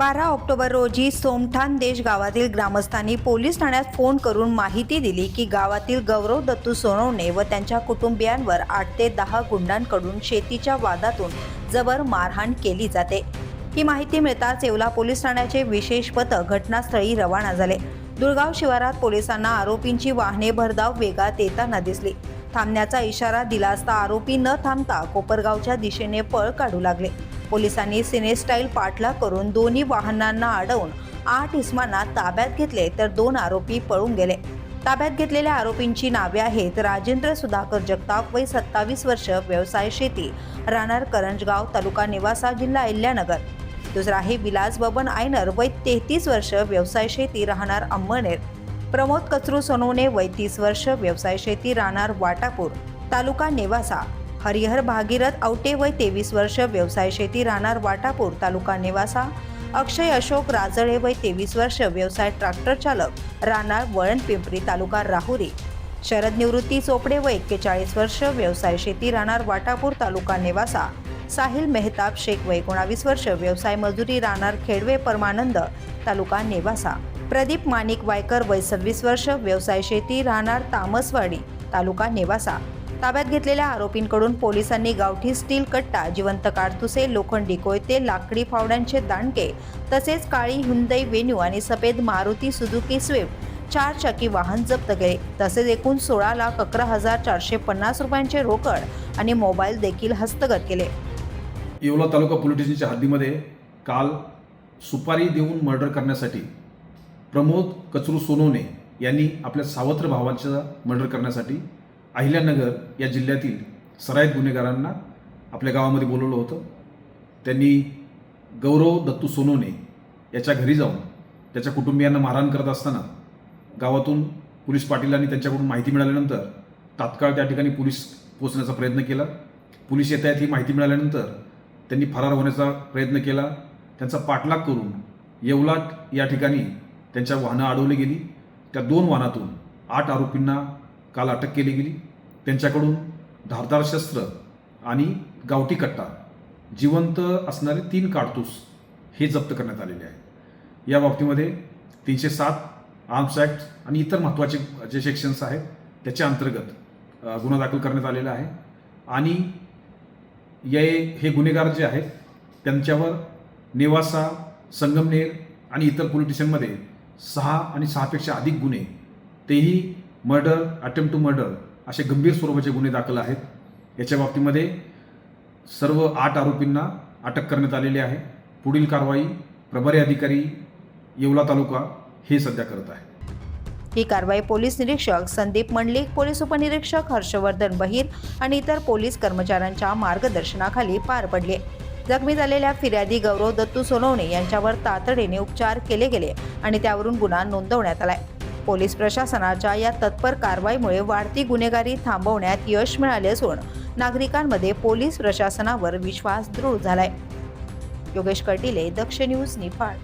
बारा ऑक्टोबर रोजी सोमठाण देश गावातील ग्रामस्थांनी पोलीस ठाण्यात फोन करून माहिती दिली की गावातील गौरव दत्तू सोनवणे व त्यांच्या कुटुंबियांवर आठ ते दहा गुंडांकडून शेतीच्या वादातून जबर मारहाण केली जाते. ही माहिती मिळताच येवला पोलीस ठाण्याचे विशेष पथक घटनास्थळी रवाना झाले. दुर्गाव शिवारात पोलिसांना आरोपींची वाहने भरधाव वेगात येताना दिसली. थांबण्याचा इशारा दिला असता आरोपी न थांबता कोपरगावच्या दिशेने पळ काढू लागले. पोलिसांनी सिनेस्टाईल पाठलाग करून दोन्ही वाहनांना अडवून आठ इसमांना ताब्यात घेतले तर दोन आरोपी पळून गेले. ताब्यात घेतलेल्या आरोपींची नावे आहेत राजेंद्र सुधाकर जगताप वय सत्तावीस वर्ष व्यवसाय शेती राहणार करंजगाव तालुका निवासा जिल्हा अहिल्यानगर. दुसरा आहे विलास बबन आयनर वय तेहतीस वर्ष व्यवसाय शेती राहणार अंमळनेर प्रमोद कचरू सोनवणे वय तीस वर्ष व्यवसाय शेती राहणार वाटापूर तालुका नेवासा. हरिहर भागीरथ आवटे वय तेवीस वर्ष व्यवसाय शेती राहणार वाटापूर तालुका नेवासा. अक्षय अशोक राजळे वय तेवीस वर्ष व्यवसाय ट्रॅक्टर चालक राहणार वळण पिंपरी तालुका राहुरी. शरद निवृत्ती चोपडे व एक्केचाळीस वर्ष व्यवसाय शेती राहणार वाटापूर तालुका नेवासा. साहिल मेहताब शेख वय एकोणावीस वर्ष व्यवसाय मजुरी राहणार खेडवे परमानंद तालुका नेवासा. प्रदीप माणिक वायकर वय सव्वीस वर्ष व्यवसाय शेती राहणार तामसवाडी तालुका नेवासा. ताब्यात घेतलेल्या आरोपींकडून पोलिसांनी गावठी स्टील कट्टा जिवंत काडतुसे लोखंडी कोयते लाकडी फावड्यांचे दांडके तसेच काळी हुंदई वेन्यू आणि सफेद मारुती सुझुकी स्विफ्ट चार चाकी वाहन जप्त केले. तसेच एकूण सोळा लाख अकरा हजार चारशे पन्नास रुपयांचे रोकड आणि मोबाईल देखील हस्तगत केले. येवला तालुका पोलीस स्टेशनच्या हद्दीमध्ये काल सुपारी देऊन मर्डर करण्यासाठी प्रमोद कचरू सोनवणे यांनी आपल्या सावत्र भावांचा मर्डर करण्यासाठी अहिल्यानगर या जिल्ह्यातील सराईत गुन्हेगारांना आपल्या गावामध्ये बोलवलं होतं. त्यांनी गौरव दत्तू सोनोने याच्या घरी जाऊन त्याच्या कुटुंबियांना मारहाण करत असताना गावातून पोलीस पाटीलांनी त्यांच्याकडून माहिती मिळाल्यानंतर तात्काळ त्या ठिकाणी पोलीस पोचण्याचा प्रयत्न केला. पोलीस येत आहेत ही माहिती मिळाल्यानंतर त्यांनी फरार होण्याचा प्रयत्न केला. त्यांचा पाठलाग करून येवलाट या ठिकाणी त्यांच्या वाहनं अडवली गेली. त्या दोन वाहनातून आठ आरोपींना काल अटक केली गेली. त्यांच्याकडून धारदार शस्त्र आणि गावठी कट्टा जिवंत असणारे तीन काडतूस हे जप्त करण्यात आलेले आहे या बाबतीमध्ये तीनशे सात आर्म्स ॲक्ट आणि इतर महत्त्वाचे जे सेक्शन्स आहेत त्याच्या अंतर्गत गुन्हा दाखल करण्यात आलेला आहे. आणि या हे गुन्हेगार जे आहेत त्यांच्यावर नेवासा संगमनेर आणि इतर पोलीस स्टेशनमध्ये सहा आणि सहापेक्षा अधिक गुन्हे तेही मर्डर अटेम्प्ट टू मर्डर असे गंभीर स्वरूपाचे गुन्हे दाखल आहेत. याच्या बाबतीमध्ये सर्व आठ आरोपींना अटक करण्यात आलेली आहे. पुढील कारवाई प्रभारी अधिकारी येवला तालुका हे सध्या करत आहे. ही कारवाई पोलीस निरीक्षक संदीप मंडलिक पोलीस उपनिरीक्षक हर्षवर्धन बहीर आणि इतर पोलीस कर्मचाऱ्यांच्या मार्गदर्शनाखाली पार पडली. जखमी झालेल्या फिर्यादी गौरव दत्तू सोनवणे यांच्यावर तातडीने उपचार केले गेले आणि त्यावरून गुन्हा नोंदवण्यात आलाय. पोलीस प्रशासनाच्या या तत्पर कारवाईमुळे वाढती गुन्हेगारी थांबवण्यात यश मिळाले असून नागरिकांमध्ये पोलीस प्रशासनावर विश्वास दृढ झालाय. योगेश कटिले दक्ष न्यूज निफाड.